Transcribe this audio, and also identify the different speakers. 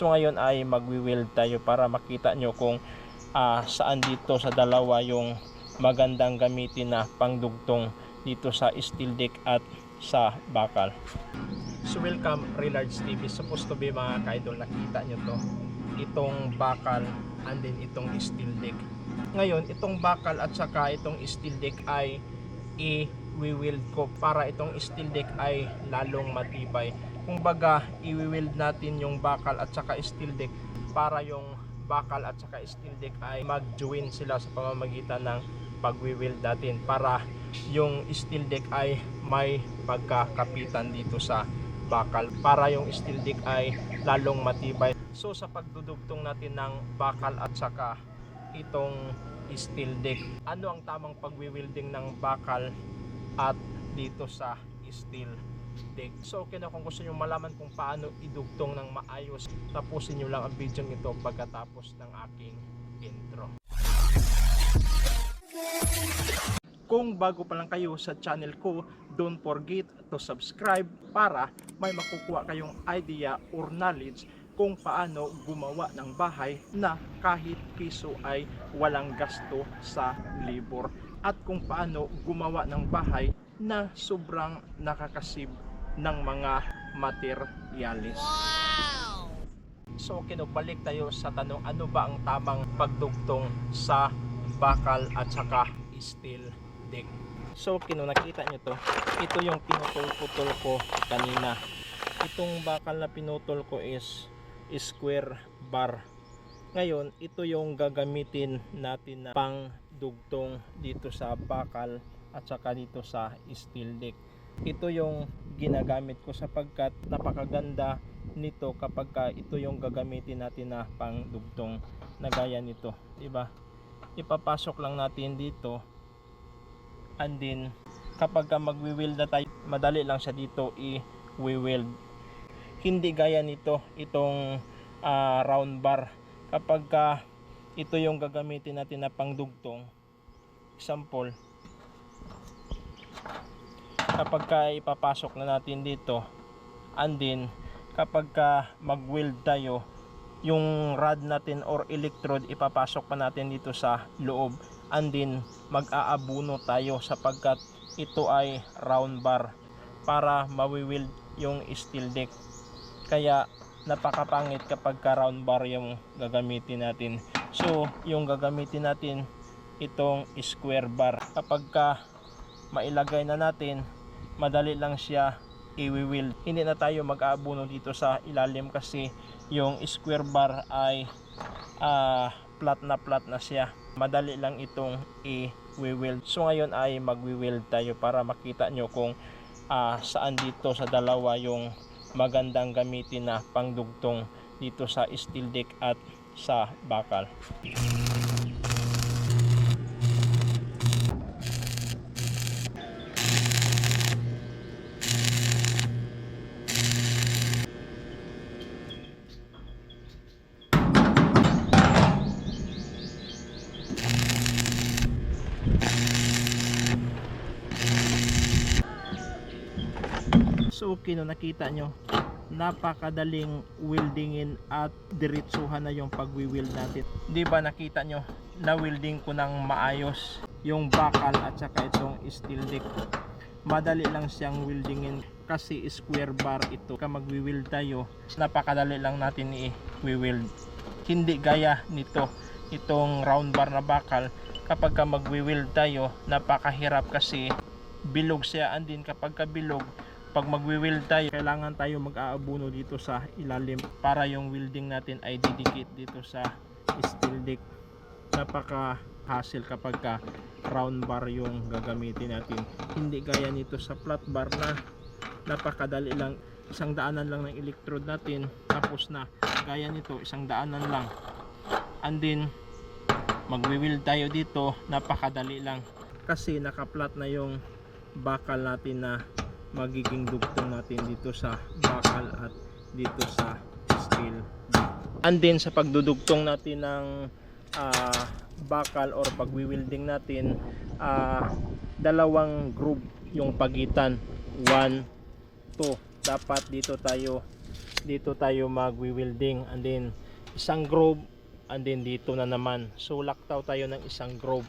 Speaker 1: So ngayon ay magwi-weld tayo para makita nyo kung ah, saan dito sa dalawa yung magandang gamitin na pangdugtong dito sa steel deck at sa bakal. So welcome Relards TV. Supposed to be mga ka-idol nakita nyo to. Itong bakal and then itong steel deck. Ngayon, itong bakal at saka itong steel deck ay i-weld ko para itong steel deck ay lalong matibay. Kung baga, i-weld natin yung bakal at saka steel deck para yung bakal at saka steel deck ay mag-join sila sa pamamagitan ng pag-weld natin para yung steel deck ay may pagkakapitan dito sa bakal para yung steel deck ay lalong matibay. So sa pagdudugtong natin ng bakal at saka itong steel deck, ano ang tamang pagwi-welding ng bakal at dito sa steel deck. So okay na kung gusto nyo malaman kung paano idugtong ng maayos, tapusin nyo lang ang video ito pagkatapos ng aking intro. Kung bago pa lang kayo sa channel ko, don't forget to subscribe para may makukuha kayong idea or knowledge kung paano gumawa ng bahay na kahit piso ay walang gasto sa labor at kung paano gumawa ng bahay na sobrang nakakasib ng mga materyales. So kinubalik tayo sa tanong ano ba ang tamang pagdugtong sa bakal at saka steel deck. So kino nakita nyo to, ito yung pinutol-putol ko kanina. Itong bakal na pinutol ko is square bar. Ngayon, ito yung gagamitin natin na pang dugtong dito sa bakal at saka dito sa steel deck. Ito yung ginagamit ko sapagkat napakaganda nito kapag ka ito yung gagamitin natin na pang dugtong na gaya nito, 'di ba? Ipapasok lang natin dito and then kapag ka magwi-weld na tayo, madali lang siya dito i-weld. Hindi gaya nito, itong ah, round bar. Kapag ka ito yung gagamitin natin na pangdugtong, example, kapag ka ipapasok na natin dito, and then kapag ka mag-weld tayo, yung rod natin or electrode ipapasok pa natin dito sa loob. And then mag-aabuno tayo sapagkat ito ay round bar para mawiwild yung steel deck. Kaya napakapangit kapag ka round bar yung gagamitin natin. So yung gagamitin natin itong square bar. Kapag ka mailagay na natin madali lang siya i-weld hindi na tayo mag-aabuno dito sa ilalim kasi yung square bar ay ah, flat na flat na siya. Madali lang itong i-weld so ngayon ay magwi-weld tayo para makita nyo kung ah, saan dito sa dalawa yung magandang gamitin na pangdugtong dito sa steel deck at sa bakal Okay no nakita nyo napakadaling weldingin at diretsuhan na yung pagwi-weld natin. 'Di ba nakita nyo na welding ko ng maayos yung bakal at saka itong steel deck. Madali lang siyang weldingin kasi square bar ito. Ka magwi-weld tayo, napakadali lang natin i-weld. Hindi gaya nito itong round bar na bakal kapag ka magwi-weld tayo napakahirap kasi bilog siya and din kapag ka bilog pag magwi-weld tayo, kailangan tayo mag-aabuno dito sa ilalim para yung welding natin ay didikit dito sa steel deck. Napaka hassle kapag ka round bar yung gagamitin natin. Hindi gaya nito sa flat bar na napakadali lang isang daanan lang ng electrode natin tapos na gaya nito isang daanan lang and then magwi-weld tayo dito napakadali lang kasi naka-flat na yung bakal natin na magiging dugtong natin dito sa bakal at dito sa steel. And then sa pagdudugtong natin ng ah, bakal or pagwi-welding natin ah, dalawang groove yung pagitan. 1 2 dapat dito tayo dito tayo magwi-welding. And then isang groove and then dito na naman. So laktaw tayo ng isang groove